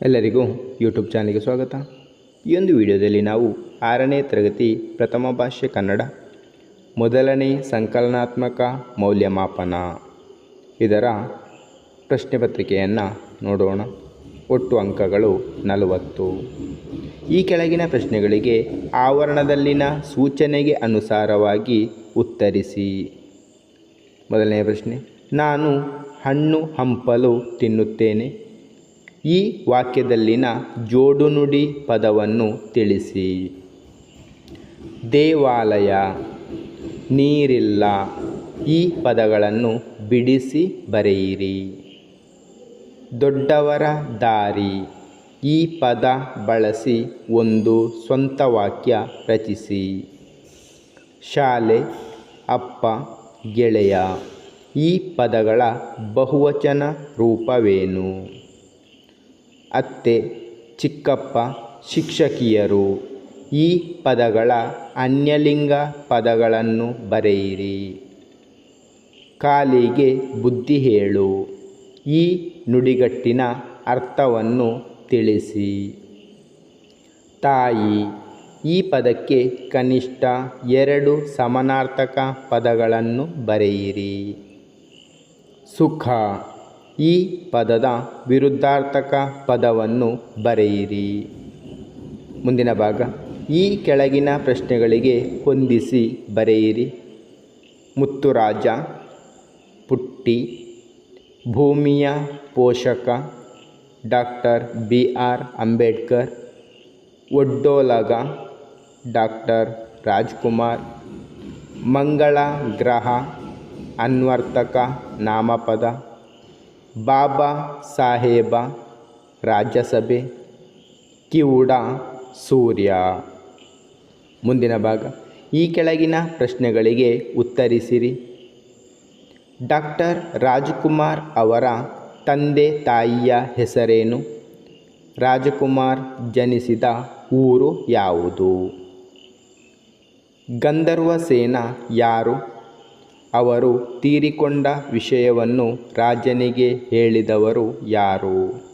ಎಲ್ಲರಿಗೂ ಯೂಟ್ಯೂಬ್ ಚಾನಲ್ಗೆ ಸ್ವಾಗತ. ಈ ಒಂದು ವಿಡಿಯೋದಲ್ಲಿ ನಾವು ಆರನೇ ತರಗತಿ ಪ್ರಥಮ ಭಾಷೆ ಕನ್ನಡ, ಮೊದಲನೇ ಸಂಕಲನಾತ್ಮಕ ಮೌಲ್ಯಮಾಪನ. ಇದರ ಪ್ರಶ್ನೆ ಪತ್ರಿಕೆಯನ್ನು ನೋಡೋಣ. ಒಟ್ಟು ಅಂಕಗಳು ನಲವತ್ತು. ಈ ಕೆಳಗಿನ ಪ್ರಶ್ನೆಗಳಿಗೆ ಆವರಣದಲ್ಲಿನ ಸೂಚನೆಗೆ ಅನುಸಾರವಾಗಿ ಉತ್ತರಿಸಿ. ಮೊದಲನೆಯ ಪ್ರಶ್ನೆ, ನಾನು ಹಣ್ಣು ಹಂಪಲು ತಿನ್ನುತ್ತೇನೆ. ಈ ವಾಕ್ಯದಲ್ಲಿನ ಜೋಡುನುಡಿ ಪದವನ್ನು ತಿಳಿಸಿ. ದೇವಾಲಯ, ನೀರಿಲ್ಲ, ಈ ಪದಗಳನ್ನು ಬಿಡಿಸಿ ಬರೆಯಿರಿ. ದೊಡ್ಡವರ ದಾರಿ, ಈ ಪದ ಬಳಸಿ ಒಂದು ಸ್ವಂತ ವಾಕ್ಯ ರಚಿಸಿ. ಶಾಲೆ, ಅಪ್ಪ, ಗೆಳೆಯ, ಈ ಪದಗಳ ಬಹುವಚನ ರೂಪವೇನು? ಅತ್ತೆ, ಚಿಕ್ಕಪ್ಪ, ಶಿಕ್ಷಕಿಯರು, ಈ ಪದಗಳ ಅನ್ಯಲಿಂಗ ಪದಗಳನ್ನು ಬರೆಯಿರಿ. ಕಾಲಿಗೆ ಬುದ್ಧಿ ಹೇಳು. ಈ ನುಡಿಗಟ್ಟಿನ ಅರ್ಥವನ್ನು ತಿಳಿಸಿ. ತಾಯಿ, ಈ ಪದಕ್ಕೆ ಕನಿಷ್ಠ ಎರಡು ಸಮಾನಾರ್ಥಕ ಪದಗಳನ್ನು ಬರೆಯಿರಿ. ಸುಖ ಈ ಪದದ ವಿರುದ್ಧಾರ್ಥಕ ಪದವನ್ನು ಬರೆಯಿರಿ. ಮುಂದಿನ ಭಾಗ. ಈ ಕೆಳಗಿನ ಪ್ರಶ್ನೆಗಳಿಗೆ ಹೊಂದಿಸಿ ಬರೆಯಿರಿ. ಮುತ್ತುರಾಜ, ಪುಟ್ಟಿ, ಭೂಮಿಯ ಪೋಷಕ, ಡಾಕ್ಟರ್ ಬಿ ಆರ್ ಅಂಬೇಡ್ಕರ್, ಒಡ್ಡೋಲಗ, ಡಾಕ್ಟರ್ ರಾಜ್ಕುಮಾರ್, ಮಂಗಳ ಗ್ರಹ, ಅನ್ವರ್ತಕ ನಾಮಪದ ಬಾಬಾ ಸಾಹೇಬ ರಾಜ್ಯಸಭೆ ಕಿವುಡ ಸೂರ್ಯ. ಮುಂದಿನ ಭಾಗ. ಈ ಕೆಳಗಿನ ಪ್ರಶ್ನೆಗಳಿಗೆ ಉತ್ತರಿಸಿರಿ. ಡಾಕ್ಟರ್ ರಾಜ್ಕುಮಾರ್ ಅವರ ತಂದೆ ತಾಯಿಯ ಹೆಸರೇನು? ರಾಜಕುಮಾರ್ ಜನಿಸಿದ ಊರು ಯಾವುದು? ಗಂಧರ್ವ ಸೇನ ಯಾರು? ಅವರು ತೀರಿಕೊಂಡ ವಿಷಯವನ್ನು ರಾಜನಿಗೆ ಹೇಳಿದವರು ಯಾರು?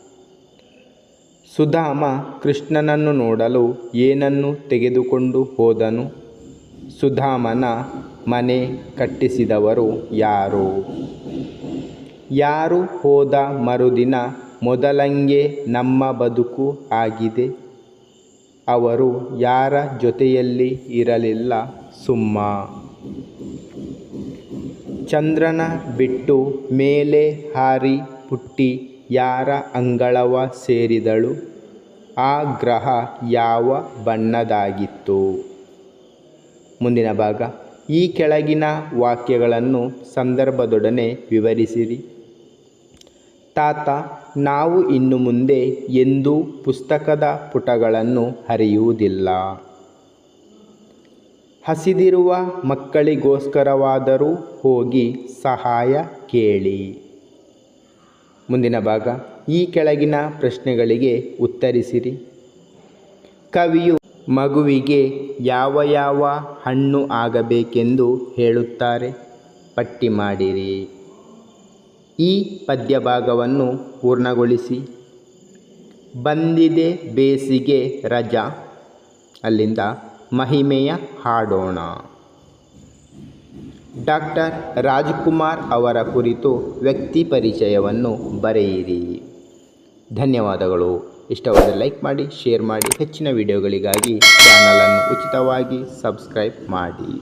ಸುಧಾಮ ಕೃಷ್ಣನನ್ನು ನೋಡಲು ಏನನ್ನು ತೆಗೆದುಕೊಂಡು ಹೋದನು? ಸುಧಾಮನ ಮನೆ ಕಟ್ಟಿಸಿದವರು ಯಾರು? ಯಾರು ಹೋದ ಮರುದಿನ ಮೊದಲಂಗೆ ನಮ್ಮ ಬದುಕು ಆಗಿದೆ. ಅವರು ಯಾರ ಜೊತೆಯಲ್ಲಿ ಇರಲಿಲ್ಲ ಸುಮ್ಮ. ಚಂದ್ರನ ಬಿಟ್ಟು ಮೇಲೆ ಹಾರಿ ಪುಟ್ಟಿ ಯಾರ ಅಂಗಳವ ಸೇರಿದಳು? ಆ ಗ್ರಹ ಯಾವ ಬಣ್ಣದಾಗಿತ್ತು? ಮುಂದಿನ ಭಾಗ. ಈ ಕೆಳಗಿನ ವಾಕ್ಯಗಳನ್ನು ಸಂದರ್ಭದೊಡನೆ ವಿವರಿಸಿರಿ. ತಾತ, ನಾವು ಇನ್ನು ಮುಂದೆ ಎಂದೂ ಪುಸ್ತಕದ ಪುಟಗಳನ್ನು ಹರಿಯುವುದಿಲ್ಲ. ಹಸಿದಿರುವ ಮಕ್ಕಳಿಗೋಸ್ಕರವಾದರೂ ಹೋಗಿ ಸಹಾಯ ಕೇಳಿ. ಮುಂದಿನ ಭಾಗ, ಈ ಕೆಳಗಿನ ಪ್ರಶ್ನೆಗಳಿಗೆ ಉತ್ತರಿಸಿರಿ. ಕವಿಯು ಮಗುವಿಗೆ ಯಾವ ಯಾವ ಹಣ್ಣು ಆಗಬೇಕೆಂದು ಹೇಳುತ್ತಾರೆ? ಪಟ್ಟಿ ಮಾಡಿರಿ. ಈ ಪದ್ಯ ಭಾಗವನ್ನು ಪೂರ್ಣಗೊಳಿಸಿ. ಬಂದಿದೆ ಬೇಸಿಗೆ ರಜಾ. ಅಲ್ಲಿಂದ ಮಹಿಮೆಯ ಹಾಡೋಣ. ಡಾಕ್ಟರ್ ರಾಜ್ಕುಮಾರ್ ಅವರ ಕುರಿತು ವ್ಯಕ್ತಿ ಪರಿಚಯವನ್ನು ಬರೆಯಿರಿ. ಧನ್ಯವಾದಗಳು. ಇಷ್ಟವಾದ ಲೈಕ್ ಮಾಡಿ, ಶೇರ್ ಮಾಡಿ. ಹೆಚ್ಚಿನ ವಿಡಿಯೋಗಳಿಗಾಗಿ ಚಾನಲನ್ನು ಉಚಿತವಾಗಿ ಸಬ್ಸ್ಕ್ರೈಬ್ ಮಾಡಿ.